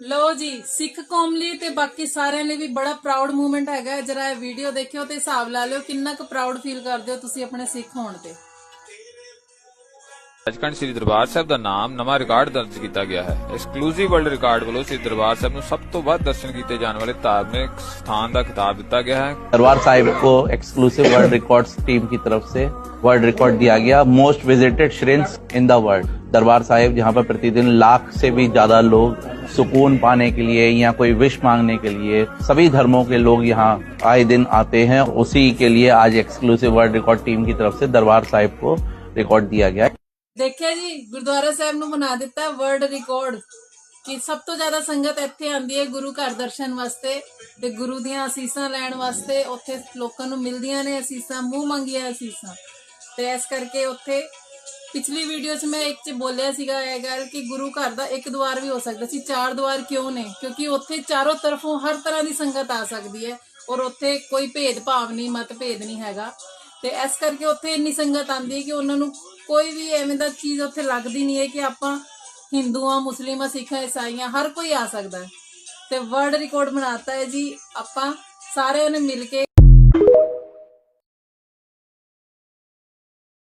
ਲੋ ਜੀ ਸਿੱਖ ਕੌਮ ਲਈ ਤੇ ਬਾਕੀ ਸਾਰਿਆਂ ਲਈ ਵੀ ਬੜਾ ਪ੍ਰਾਊਡ ਮੂਮੈਂਟ ਹੈਗਾ ਜਰਾ ਇਹ ਵੀਡੀਓ ਦੇਖਿਓ ਤੇ ਹਿਸਾਬ ਲਾ ਲਿਓ ਕਿੰਨਾ ਕੁ ਪ੍ਰਾਊਡ ਫੀਲ ਕਰਦੇ ਹੋ ਤੁਸੀਂ ਆਪਣੇ ਸਿੱਖ ਹੋਣ ਤੇ ਸੱਚਖੰਡ ਸ੍ਰੀ ਦਰਬਾਰ ਸਾਹਿਬ ਦਾ ਨਾਮ ਨਵਾਂ ਰਿਕਾਰਡ ਦਰਜ ਕੀਤਾ ਗਿਆ ਹੈ ਐਕਸਕਲੂਸਿਵ ਵਰਲਡ ਰਿਕਾਰਡ ਵੱਲੋਂ ਸ੍ਰੀ ਦਰਬਾਰ ਸਾਹਿਬ ਨੂੰ ਸਭ ਤੋਂ ਵੱਧ ਦਰਸ਼ਨ ਕੀਤੇ ਜਾਣ ਵਾਲੇ ਧਾਰਮਿਕ ਸਥਾਨ ਦਾ ਖਿਤਾਬ ਦਿੱਤਾ ਗਿਆ ਹੈ दरबार साहिब को एक्सक्लूसिव वर्ल्ड रिकॉर्ड्स टीम की तरफ से वर्ल्ड रिकॉर्ड दिया गया most visited shrines in the world Darbar Sahib जहां पर प्रतिदिन लाख से भी ज्यादा लोग सुकून पाने के लिए या कोई विश मांगने के लिए सभी धर्मों के लोग यहाँ आए दिन आते हैं उसी के लिए आज एक्सक्लूसिव वर्ल्ड रिकॉर्ड टीम की तरफ से दरबार साहिब को रिकॉर्ड दिया गया है ਦੇਖਿਆ ਜੀ ਗੁਰਦੁਆਰਾ ਸਾਹਿਬ ਨੂੰ ਬਣਾ ਦਿੱਤਾ ਵਰਲਡ ਰਿਕਾਰਡ ਕਿ ਸਭ ਤੋਂ ਜ਼ਿਆਦਾ ਸੰਗਤ ਇੱਥੇ ਆਂਦੀ ਹੈ ਗੁਰੂ ਘਰ ਦਰਸ਼ਨ ਵਾਸਤੇ ਤੇ ਗੁਰੂ ਦੀਆਂ ਅਸੀਸਾਂ ਲੈਣ ਵਾਸਤੇ ਉੱਥੇ ਲੋਕਾਂ ਨੂੰ ਮਿਲਦੀਆਂ ਨੇ ਅਸੀਸਾਂ ਮੂੰਹ ਮੰਗੀਆਂ ਅਸੀਸਾਂ ਤੇ ਇਸ ਕਰਕੇ ਉੱਥੇ ਪਿਛਲੀ ਵੀਡੀਓ 'ਚ ਮੈਂ ਇੱਕ 'ਚ ਬੋਲਿਆ ਸੀਗਾ ਇਹ ਗੱਲ ਕਿ ਗੁਰੂ ਘਰ ਦਾ ਇੱਕ ਦੁਆਰ ਵੀ ਹੋ ਸਕਦਾ ਸੀ। ਚਾਰ ਦੁਆਰ ਕਿਉਂ ਨੇ? ਕਿਉਂਕਿ ਉੱਥੇ ਚਾਰੋਂ ਤਰਫੋਂ ਹਰ ਤਰ੍ਹਾਂ ਦੀ ਸੰਗਤ ਆ ਸਕਦੀ ਹੈ ਔਰ ਉੱਥੇ ਕੋਈ ਭੇਦਭਾਵ ਨਹੀਂ, ਮਤਭੇਦ ਨਹੀਂ ਹੈਗਾ। ਤੇ ਇਸ ਕਰਕੇ ਉੱਥੇ ਇੰਨੀ ਸੰਗਤ ਆਂਦੀ ਹੈ ਕਿ ਉਹਨਾਂ ਨੂੰ ਕੋਈ ਵੀ ਐਵੇਂ ਦਾ ਚੀਜ਼ ਉੱਥੇ ਲੱਗਦੀ ਨਹੀਂ ਹੈ ਕਿ ਆਪਾਂ ਹਿੰਦੂਆਂ, ਮੁਸਲਿਮਾਂ, ਸਿੱਖਾਂ, ਈਸਾਈਆਂ ਹਰ ਕੋਈ ਆ ਸਕਦਾ ਹੈ। ਤੇ ਵਰਲਡ ਰਿਕਾਰਡ ਬਣਾਤਾ ਹੈ ਜੀ, ਆਪਾਂ ਸਾਰਿਆਂ ਨੇ ਮਿਲ ਕੇ